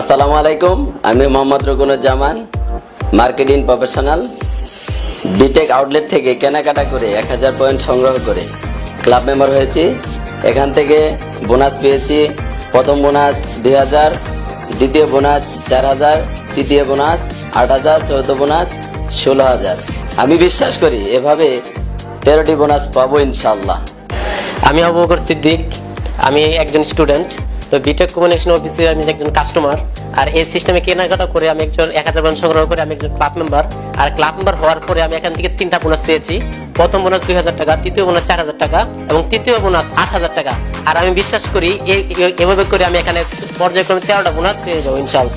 আসসালামু আলাইকুম, আমি Mohammad Zaman marketing professional Btech outlet থেকে কেনাকাটা করে এক হাজার পয়েন্ট সংগ্রহ করে ক্লাব মেম্বার হয়েছি। এখান থেকে বোনাস পেয়েছি, প্রথম বোনাস দুই হাজার, দ্বিতীয় বোনাস চার হাজার, তৃতীয় বোনাস আট হাজার, চৌদ্দ বোনাস ষোলো হাজার। আমি বিশ্বাস করি এভাবে তেরোটি বোনাস পাবো ইনশাল্লাহ আমি আবু বকর সিদ্দিক, আমি একজন স্টুডেন্ট। তো বিটেক কমিউনিকেশন অফিসে আমি একজন কাস্টমার আর এই সিস্টেমে কেনাকাটা করে আমি একজন এক হাজার বোনাস সংগ্রহ করে আমি একজন ক্লাব মেম্বার আর ক্লাব মেম্বার হওয়ার পরে আমি এখান থেকে তিনটা বোনাস পেয়েছি। প্রথম বোনাস দুই হাজার টাকা, তৃতীয় বোনাস চার হাজার টাকা, এবং তৃতীয় বোনাস আট হাজার টাকা। আর আমি বিশ্বাস করি এভাবে করে আমি এখানে পর্যায়ক্রমে তেরোটা বোনাস পেয়ে যাব, ইনশাল্লাহ।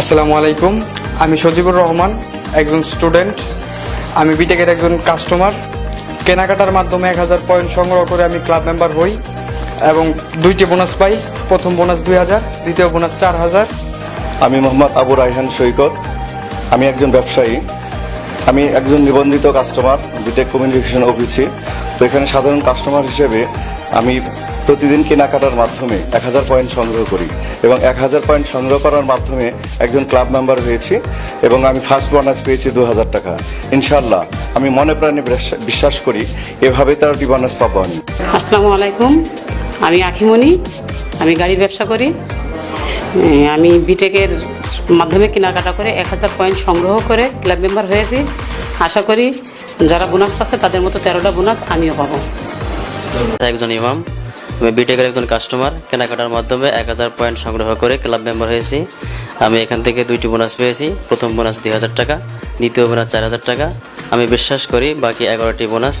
আসসালামু আলাইকুম। আমি সজিবুর রহমান, একজন স্টুডেন্ট আমি বিটেকের একজন কাস্টমার কেনাকাটার মাধ্যমে এক হাজার পয়েন্ট সংগ্রহ করে আমি ক্লাব মেম্বার হই। এবং দুইটি বোনাস পাই। প্রথম বোনাস দুই হাজার দ্বিতীয় বোনাস চার হাজার। আমি মোহাম্মদ আবু রাইহান সৈকত। আমি একজন ব্যবসায়ী। আমি একজন নিবন্ধিত কাস্টমার বিটেক কমিউনিকেশন অফিসে তো এখানে সাধারণ কাস্টমার হিসেবে আমি প্রতিদিন কেনাকাটার মাধ্যমে এক হাজার পয়েন্ট সংগ্রহ করি এবং এক হাজার পয়েন্ট সংগ্রহ করার মাধ্যমে একজন ক্লাব মেম্বার হয়েছি এবং আমি ফার্স্ট বোনাস পেয়েছি দু হাজার টাকা। ইনশাল্লাহ আমি মনে প্রাণে বিশ্বাস- বিশ্বাস করি এভাবে তার বোনাস পাবো আমি। আসসালামু আলাইকুম। আমি আখিমণি আমি গাড়ির ব্যবসা করি। আমি বিটেকের মাধ্যমে কেনাকাটা করে এক হাজার পয়েন্ট সংগ্রহ করে ক্লাব মেম্বার হয়েছি। আশা করি যারা বোনাস পাচ্ছে তাদের মতো তেরোটা বোনাস আমিও পাবো। একজন ইমাম আমি বিটেকের একজন কাস্টমার কেনাকাটার মাধ্যমে এক হাজার পয়েন্ট সংগ্রহ করে ক্লাব মেম্বার হয়েছি। আমি এখান থেকে দুইটি বোনাস পেয়েছি প্রথম বোনাস দুই হাজার টাকা দ্বিতীয় বোনাস চার হাজার টাকা। আমি বিশ্বাস করি বাকি এগারোটি বোনাস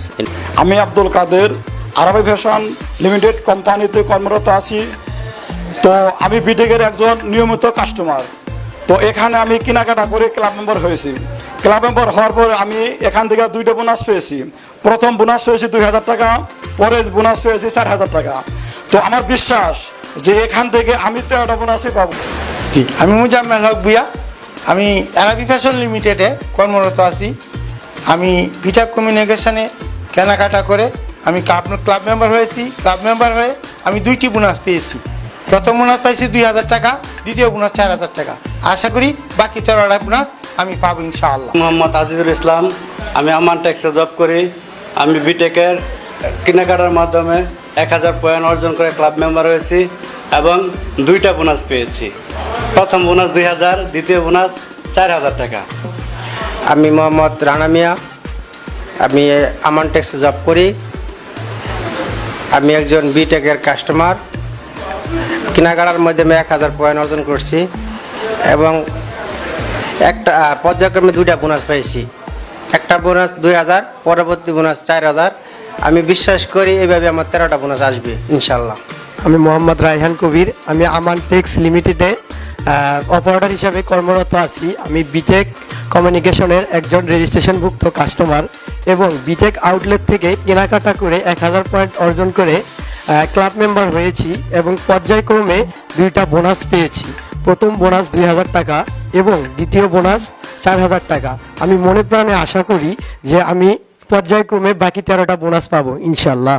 আমি আব্দুল কাদের আরবি ফ্যাশন লিমিটেড কোম্পানিতে কর্মরত আছি। তো আমি বিটেকের একজন নিয়মিত কাস্টমার তো এখানে আমি কেনাকাটা করে ক্লাব মেম্বার হয়েছি। ক্লাব মেম্বার হওয়ার পর আমি এখান থেকে দুইটা বোনাস পেয়েছি। প্রথম বোনাস পেয়েছি দুই হাজার টাকা, পরে বোনাস পেয়েছি চার হাজার টাকা। তো আমার বিশ্বাস যে এখান থেকে আমি তেরোটা বোনাসই পাবো। জি আমি মুজাম্মেল হক ভুইয়া। আমি অ্যারাবি ফ্যাশন লিমিটেডে কর্মরত আছি। আমি বিটাক কমিউনিকেশনে কেনাকাটা করে আমি ক্লাব ক্লাব মেম্বার হয়েছি ক্লাব মেম্বার হয়ে আমি দুইটি বোনাস পেয়েছি। প্রথম বোনাস পাইছি দুই হাজার টাকা দ্বিতীয় বোনাস চার হাজার টাকা। আশা করি বাকি তেরোটা বোনাস আমি পাবো ইনশাআল্লাহ। মোহাম্মদ আজিজুল ইসলাম আমি আমান ট্যাক্সে জব করি। আমি বিটেকের কেনাকাটার মাধ্যমে এক হাজার পয়েন্ট অর্জন করে ক্লাব মেম্বার হয়েছি এবং দুইটা বোনাস পেয়েছি। প্রথম বোনাস দুই হাজার দ্বিতীয় বোনাস চার হাজার টাকা। আমি মোহাম্মদ রানা মিয়া আমি আমান ট্যাক্সে জব করি। আমি একজন বিটেকের কাস্টমার কেনাকাটার মাধ্যমে এক হাজার পয়েন্ট অর্জন করছি এবং একটা পর্যায়ক্রমে দুইটা বোনাস পাইছি। একটা বোনাস দুই হাজার, পরবর্তী বোনাস চার হাজার। আমি বিশ্বাস করি এইভাবে আমার তেরোটা বোনাস আসবে, ইনশাল্লাহ। আমি মোহাম্মদ রায়হান কবির। আমি আমান টেক্স লিমিটেডে অপারেটর হিসাবে কর্মরত আছি। আমি বিটেক কমিউনিকেশনের একজন রেজিস্ট্রেশনভুক্ত কাস্টমার এবং বিটেক আউটলেট থেকে কেনাকাটা করে এক হাজার পয়েন্ট অর্জন করে ক্লাব মেম্বার হয়েছি এবং পর্যায়ক্রমে দুইটা বোনাস পেয়েছি। প্রথম বোনাস দুই হাজার টাকা এবং দ্বিতীয় বোনাস চার হাজার টাকা। আমি মনে প্রাণে আশা করি যে আমি পর্যায়ক্রমে বাকি তেরোটা বোনাস পাবো, ইনশাল্লাহ।